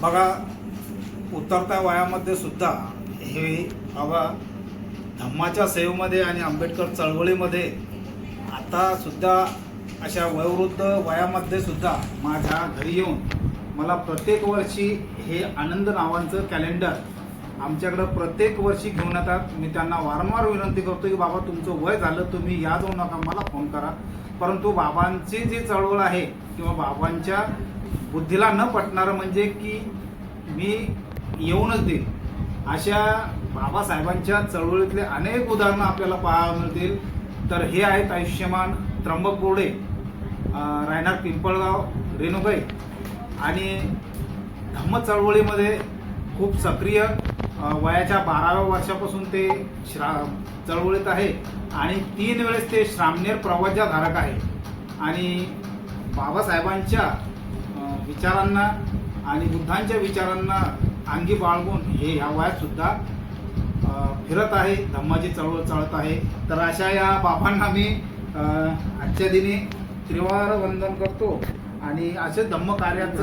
बघा उतरत्या वयामध्ये सुद्धा हे बाबा धम्माच्या सेवेमध्ये आणि आंबेडकर चळवळीमध्ये आता सुद्धा अशा वयोवृद्ध वयामध्ये सुद्धा माझ्या घरी येऊन मला प्रत्येक वर्षी हे आनंद नावांचं कॅलेंडर आमच्याकडं प्रत्येक वर्षी घेऊन येतात. मी त्यांना वारंवार विनंती करतो की बाबा तुमचं वय झालं तुम्ही या जाऊ नका मला फोन करा. परंतु बाबांची जी चळवळ आहे किंवा बाबांच्या बुद्धीला न पटणारं म्हणजे की मी येऊनच देईन. अशा बाबासाहेबांच्या चळवळीतले अनेक उदाहरणं आपल्याला पाहायला मिळतील. तर हे आहेत आयुष्यमान त्र्यंबक बोर्डे रायनार पिंपळगाव रेणुबाई. आणि धम्म चळवळीमध्ये खूप सक्रिय वयाच्या बाराव्या वर्षापासून ते श्रा चळवळीत आहे. आणि तीन वेळेस ते श्रामनेर प्रवज्याधारक आहे. आणि बाबासाहेबांच्या विचारांना आणि बुद्धांच्या विचारांना अंगी बाळगून हे ह्या वयात सुद्धा फिरत आहे. धम्माची चळवळ चालत आहे. तर अशा या बाबांना मी आजच्या दिनी त्रिवार वंदन करतो. आणि असे धम्म कार्याचं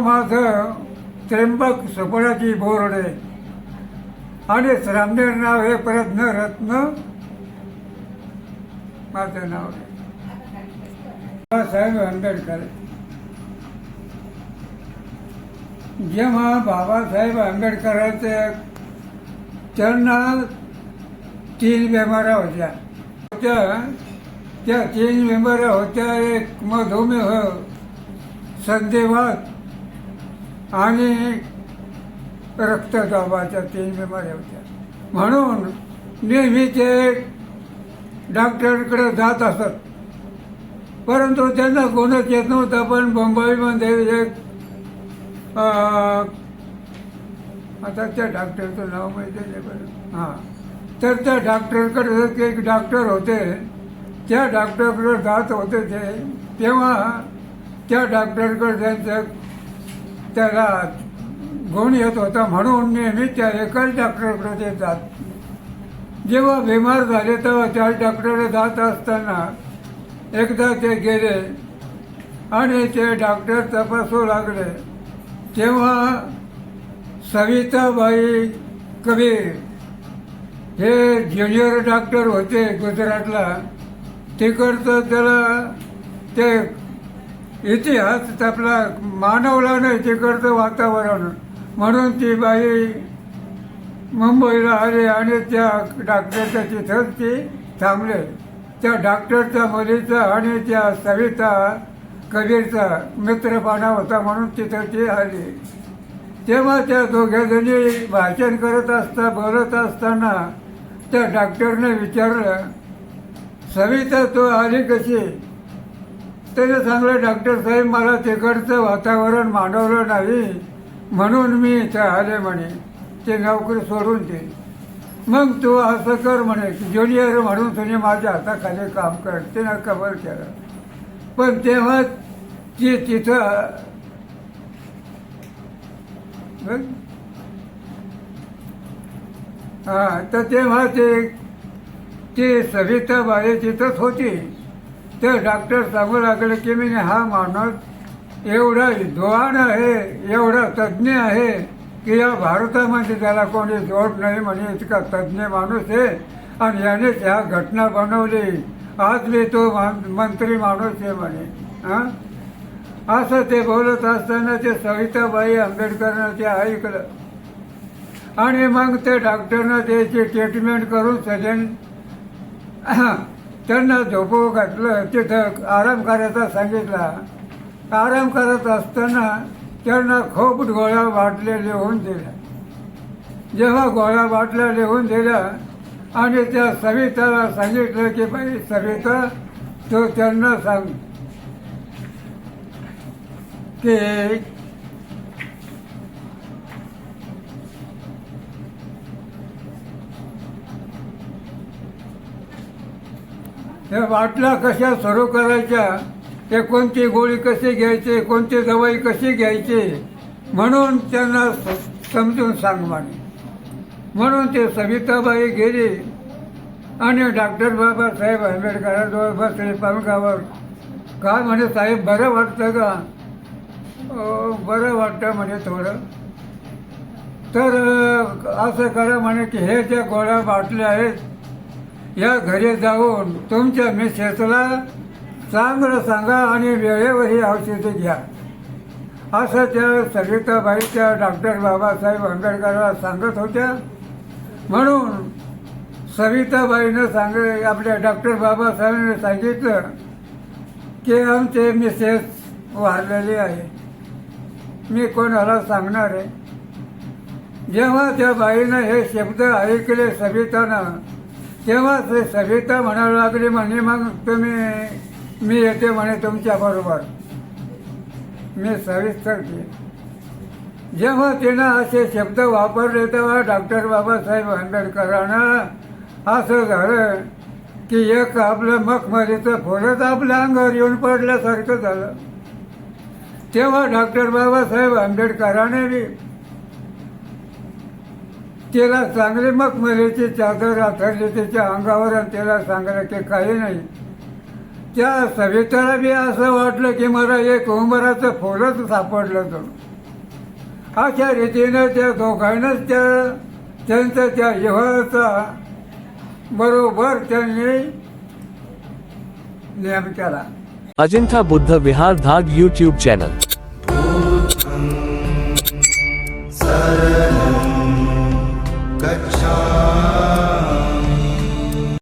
माझं त्र्यंबक सफळाची बोरडे. आणि रामदेव नाव हे परत न रत्न माझं नाव आहे. बाबासाहेब आंबेडकर. जेव्हा बाबासाहेब आंबेडकरांचे त्यांना तीन बिमाऱ्या होत्या. त्या त्या तीन बिमाऱ्या होत्या एक मधुमेह संधिवात आणि रक्तदाबाच्या तीन बिमाऱ्या होत्या. म्हणून नेहमी ते डॉक्टरकडे जात असत. परंतु त्यांना कोणच येत नव्हतं. पण मुंबईमध्ये एक आता त्या डॉक्टरचं नाव माहिती आहे बरं हां. तर त्या डॉक्टरकडे एक डॉक्टर होते. त्या डॉक्टरकडे जात होते ते. तेव्हा त्या डॉक्टरकडे त्यांचं त्याला गुण येत होता म्हणून नेहमी त्या एकाच डॉक्टरकडे ते जात. जेव्हा बिमार झाले तेव्हा त्या डॉक्टरकडे जात असताना एकदा ते गेले आणि ते डॉक्टर तपासू लागले. तेव्हा सविताबाई कबीर हे ज्युनियर डॉक्टर होते गुजरातला. तिकडचं त्याला ते इतिहास आपला मानवला नाही तिकडचं वातावरण. म्हणून ती बाई मुंबईला आली आणि त्या डॉक्टरच्या तिथंच ती थांबले. त्या डॉक्टरच्या मुलीचा आणि त्या सविता कबीरचा मित्रपाणा होता म्हणून तिथं ती आली. तेव्हा त्या दोघेजणी भाषण करत असता बोलत असताना त्या डॉक्टरने विचारलं सविता तो आली कशी? त्याने सांगलं डॉक्टर साहेब मला तिकडचं वातावरण मानवलं नाही म्हणून मी इथं आले म्हणे. ते नोकरी सोडून दे. मग तू असं कर म्हणे ज्युनियर म्हणून तुम्ही माझ्या हाताखाली काम कर. तिनं कबर केलं. पण तेव्हा ती तिथं हां? हा तर तेव्हा ते ती सविताबाई तिथंच होती. ते डॉक्टर सांगू लागले की मी हा माणूस एवढा विद्वान आहे एवढा तज्ज्ञ आहे की या भारतामध्ये त्याला कोणी जोड नाही म्हणे इतका तज्ज्ञ माणूस आहे. आणि यानेच ह्या घटना बनवली. आज मी तो मंत्री माणूस आहे म्हणे. हां? असं ते बोलत असताना ते सविताबाई आंबेडकरांना ते ऐकलं आणि मग ते डॉक्टरनं त्याची ट्रीटमेंट करून सजन त्यांना झोपू घातलं तिथं आराम करायचा सांगितला. आराम करत असताना त्यांना खूप गोळ्या वाटल्या लिहून दिल्या. जेव्हा गोळ्या वाटल्या लिहून दिल्या आणि त्या सविताला सांगितलं की बाई सविता तो त्यांना सांग की या बाटल्या कशा सुरू करायच्या? ते कोणती गोळी कशी घ्यायची? कोणती दवाई कशी घ्यायची? म्हणून त्यांना समजून सांग म्हणे. म्हणून ते सविताबाई गेली आणि डॉक्टर बाबासाहेब आंबेडकरांजवळ बसले पालकावर काय म्हणे साहेब बरं वाटतं का? बरं वाटतं म्हणे थोडं. तर असं करा म्हणे की हे ज्या गोळ्या बाटल्या आहेत या घरी जाऊन तुमच्या मिसेसला चांगलं सांगा आणि वेळेवर ही घ्या. असं त्या सविताबाई त्या डॉक्टर बाबासाहेब आंबेडकरला सांगत होत्या. म्हणून सविताबाईनं सांग आपल्या डॉक्टर बाबासाहेबांनी सांगितलं की आमचे मिसेस वारलेले आहे. मी कोणाला सांगणार आहे? जेव्हा त्या बाईनं हे शब्द ऐकले सवितानं तेव्हा ते सविता म्हणायला लागली म्हणे मग तुम्ही मी येते म्हणे तुमच्याबरोबर मी सविस्तर जेव्हा तिनं असे शब्द वापरले तेव्हा डॉक्टर बाबासाहेब आंबेडकरांना असं झालं की एक आपलं मखमलीचं फुलच आपल्या अंगावर येऊन पडल्यासारखं झालं. तेव्हा डॉक्टर बाबासाहेब आंबेडकरांनी बी त्याला चांगले मग मरेचे चादर आथरले त्याच्या अंगावर आणि त्याला सांगायला की काही नाही. त्या सविताला बी असं वाटलं की मला एक उंबराचं फुलच सापडलं तर अशा रीतीनं त्या दोघांनाच त्या त्यांचा त्या विवाहाचा बरोबर त्यांनी नियम केला. अजिंठा बुद्ध विहार धाग यूट्यूब चॅनल